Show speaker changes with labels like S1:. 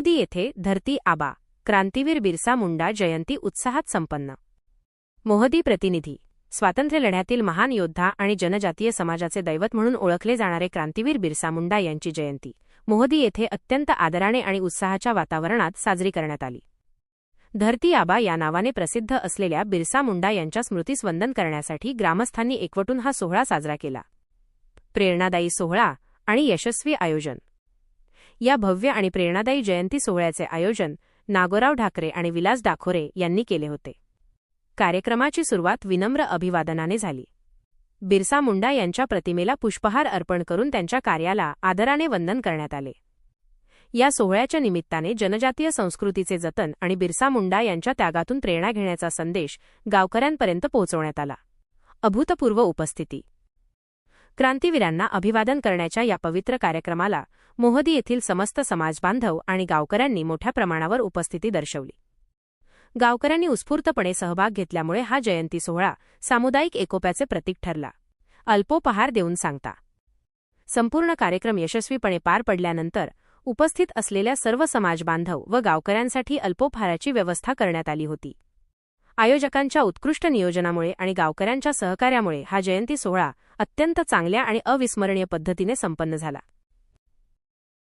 S1: मोहदी येथे धरती आबा क्रांतीवीर बिरसा मुंडा जयंती उत्साहात संपन्न. मोहदी प्रतिनिधी स्वातंत्र्य लढ्यातील महान योद्धा आणि जनजातीय समाजाचे दैवत म्हणून ओळखले जाणारे क्रांतीवीर बिरसा मुंडा यांची जयंती मोहदी येथे अत्यंत आदराने आणि उत्साहाच्या वातावरणात साजरी करण्यात आली. धरती आबा या नावाने प्रसिद्ध असलेल्या बिरसा मुंडा यांच्या स्मृतीस वंदन करण्यासाठी ग्रामस्थांनी एकवटून हा सोहळा साजरा केला. प्रेरणादायी सोहळा आणि यशस्वी आयोजन. या भव्य आणि प्रेरणादायी जयंती सोहळ्याचे आयोजन नागोराव ढाकरे आणि विलास डाखोरे यांनी केले होते. कार्यक्रमाची सुरुवात विनम्र अभिवादनाने झाली. बिरसा मुंडा यांच्या प्रतिमेला पुष्पहार अर्पण करून त्यांच्या कार्याला आदराने वंदन करण्यात आले. या सोहळ्याच्या निमित्ताने जनजातीय संस्कृतीचे जतन आणि बिरसा मुंडा यांच्या त्यागातून प्रेरणा घेण्याचा संदेश गावकऱ्यांपर्यंत पोहोचवण्यात आला. अभूतपूर्व उपस्थिती क्रांतीवीरांना अभिवादन करण्याच्या या पवित्र कार्यक्रमाला मोहदी येथील समस्त समाजबांधव आणि गावकऱ्यांनी मोठ्या प्रमाणावर उपस्थिती दर्शवली. गावकऱ्यांनी उत्स्फूर्तपणे सहभाग घेतल्यामुळे हा जयंती सोहळा सामुदायिक एकोप्याचे प्रतीक ठरला. अल्पोपहार देऊन सांगता. संपूर्ण कार्यक्रम यशस्वीपणे पार पडल्यानंतर उपस्थित असलेल्या सर्व समाजबांधव व गावकऱ्यांसाठी अल्पोपहाराची व्यवस्था करण्यात आली होती. आयोजकांच्या उत्कृष्ट नियोजनामुळे आणि गावकऱ्यांच्या सहकार्यामुळे हा जयंती सोहळा अत्यंत चांगल्या आणि अविस्मरणीय पद्धतीने संपन्न झाला.